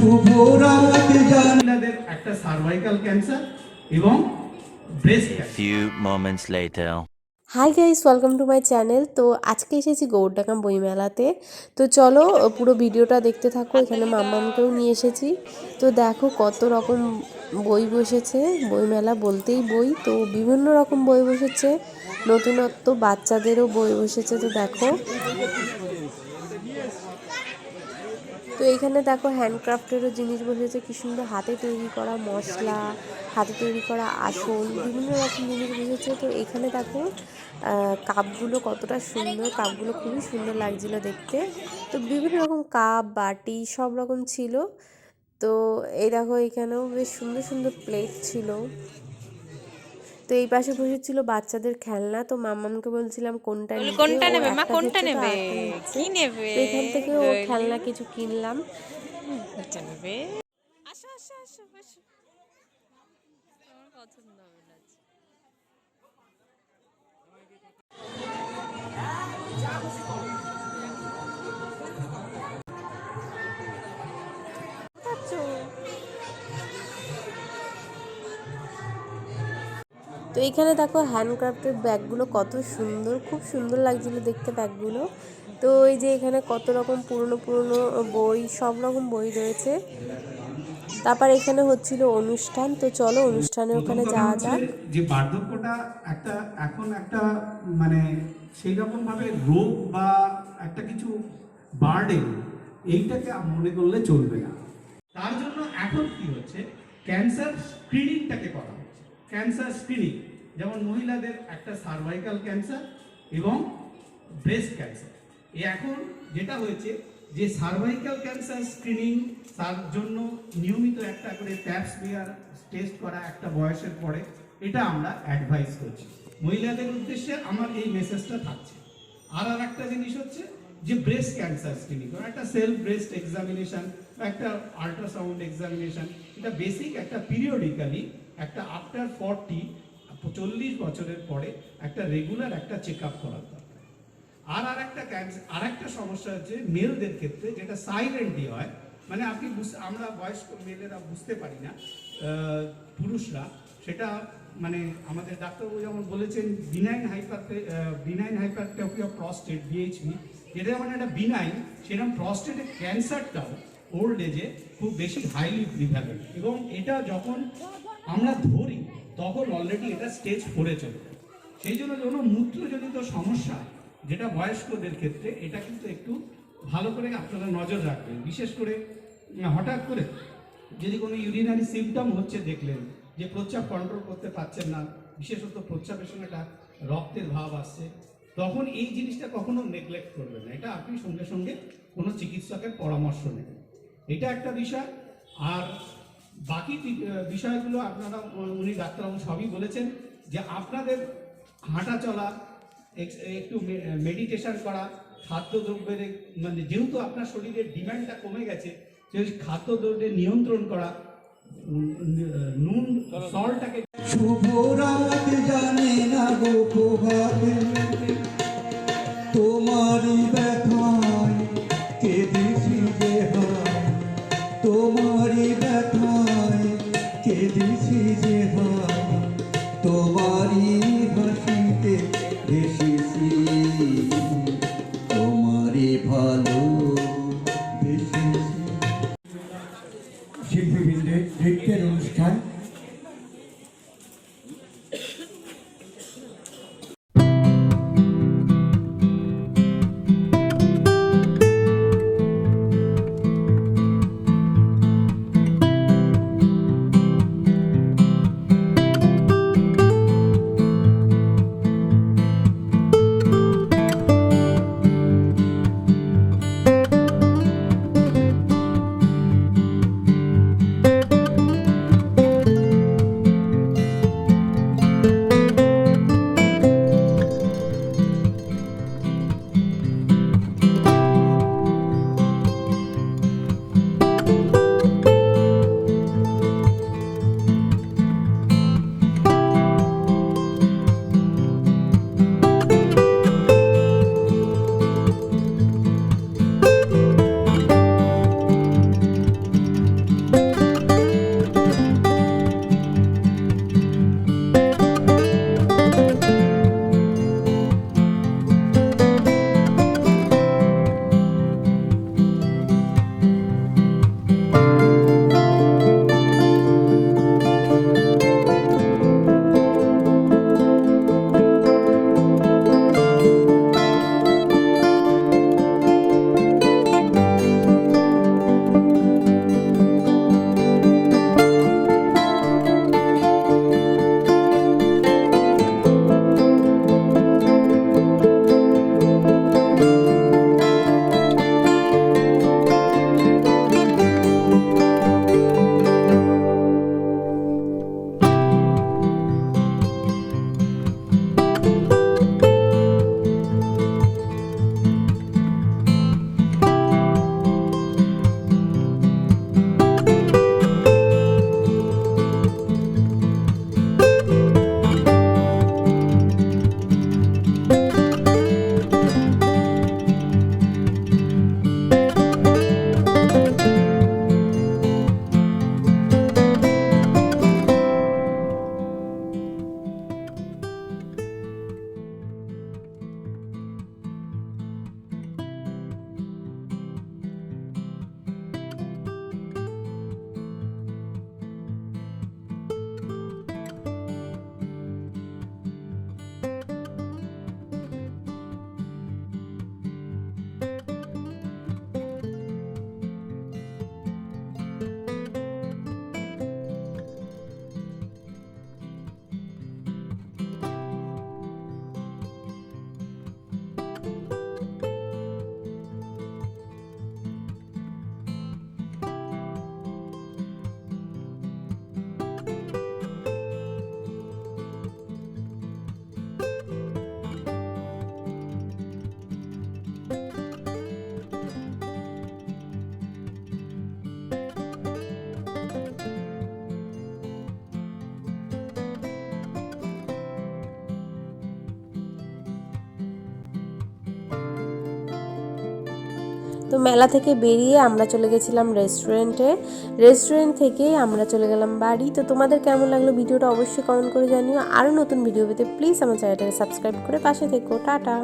শুভ রাত জান একটা সার্ভাইকাল ক্যান্সার এবং breast cancer Few moments later. Hi guys welcome to my channel তো আজকে এসেছি গৌরডাকাম বইমেলাতে। তো চলো পুরো ভিডিওটা দেখতে থাকো এখানে মাম্মামকেও নিয়ে এসেছি। তো দেখো কত রকম বই বসেছে বইমেলা বলতেই বই। তো বিভিন্ন রকম বই বসেছে নতুনত্ব বাচ্চাদেরও বই বসেছে তো দেখো। তো এইখানে দেখো হ্যান্ডক্রাফটেরও জিনিস বসেছে। কি সুন্দর হাতে তৈরি করা মশলা, হাতে তৈরি করা আসন, বিভিন্ন রকম জিনিস বসেছে। তো এখানে দেখো কাপগুলো কতটা সুন্দর, কাপগুলো খুবই সুন্দর লাগছিল দেখতে। তো বিভিন্ন রকম কাপ, বাটি, সব রকম ছিল। তো এই দেখো এখানেও বেশ সুন্দর সুন্দর প্লেট ছিল। তো এই পাশে বসেছিল বাচ্চাদের খেলনা। তো মাম্মামকে বলছিলাম কোনটা নেবে? কোনটা নেবে? মা কোনটা নেবে? কি নেবে? এখান থেকে ও খেলনা কিছু কিনলাম। এটা নেবে। আসো আসো আসো আসো পছন্দ। তো এখানে দেখো হ্যান্ডক্রাফটের ব্যাগগুলো কত সুন্দর খুব সুন্দর লাগছিল দেখতে ব্যাগগুলো। তো এই যে এখানে কত রকম পুরনো পুরনো বই সব রকম বই রয়েছে। তারপর এখানে হচ্ছিল অনুষ্ঠান তো চলো অনুষ্ঠানে ওখানে যাওয়া যাক। যে বার্ধক্যটা একটা এখন একটা মানে সেই রকম ভাবে রোগ বা একটা কিছু বার্ডেন এইটাকে মনে করলে চলবে না। তার জন্য এখন কি হচ্ছে? ক্যান্সার স্ক্রিনিংটাকে করা ক্যান্সার স্ক্রিনিং যেমন মহিলাদের একটা সার্ভাইকাল ক্যান্সার এবং ব্রেস্ট ক্যান্সার এখন যেটা হয়েছে, যে সার্ভাইকাল ক্যান্সার স্ক্রিনিং তার জন্য নিয়মিত একটা করে ট্যাপস বিয়ার টেস্ট করা একটা বয়সের পরে, এটা আমরা অ্যাডভাইস করছি। মহিলাদের উদ্দেশ্যে আমার এই মেসেজটা থাকছে। আর আর একটা জিনিস হচ্ছে, যে ব্রেস্ট ক্যান্সার স্ক্রিনিং একটা সেলফ ব্রেস্ট এক্সামিনেশন বা একটা আল্ট্রাসাউন্ড এক্সামিনেশন এটা বেসিক একটা পিরিয়ডিক্যালি একটা আফটার ফর্টি চল্লিশ বছরের পরে একটা রেগুলার একটা চেক আপ করার দরকার। আর আর একটা ক্যান্সার আর একটা সমস্যা হচ্ছে মেলদের ক্ষেত্রে যেটা সাইলেন্টলি হয় মানে আপনি আমরা বয়স্ক মেলেরা বুঝতে পারি না পুরুষরা, সেটা মানে আমাদের ডাক্তারবাবু যেমন বলেছেন benign hyper benign hypertrophy of prostate BHB যেটা যেমন একটা বিনাইন সেরকম প্রস্টেটের ক্যান্সারটাও ওল্ড এজে খুব বেশি হাইলি প্রিভ্যালেন্ট এবং এটা যখন আমরা ধরি, তখন অলরেডি এটা স্টেজ ফোরে চলে। সেই জন্য যখন মূত্রজনিত সমস্যা, যেটা বয়স্কদের ক্ষেত্রে, এটা কিন্তু একটু ভালো করে আপনারা নজর রাখবেন। বিশেষ করে, হঠাৎ করে যদি কোনো ইউরিনারি সিমটম হচ্ছে দেখলেন, যে প্রস্রাব কন্ট্রোল করতে পারছেন না, বিশেষত প্রস্রাবের সঙ্গে একটা রক্তের ভাব আসছে, তখন এই জিনিসটা কখনো নেগলেক্ট করবেন না। এটা আপনি সঙ্গে সঙ্গে কোনো চিকিৎসকের পরামর্শ নেবেন। এটা একটা বিষয়। আর বাকি বিষয়গুলো আপনারা উনি ডাক্তারবাবু সবই বলেছেন যে আপনাদের হাঁটা চলা একটু মেডিটেশন করা, খাদ্যদ্রব্যের মানে যেহেতু আপনার শরীরের ডিমান্ডটা কমে গেছে সেই খাদ্যদ্রব্যের নিয়ন্ত্রণ করা নুন, সলটাকে শুভ তোমারই হাসিতে তো মেলা থেকে বেরিয়ে আমরা চলে গেছিলাম রেস্টুরেন্টে রেস্টুরেন্ট থেকে আমরা চলে গেলাম বাড়ি। তো তোমাদের কেমন লাগল ভিডিওটা অবশ্যই কমেন্ট করে জানিও। আরও নতুন ভিডিও পেতে প্লিজ আমার চ্যানেলটাকে সাবস্ক্রাইব করে পাশে থেকো। টাটা।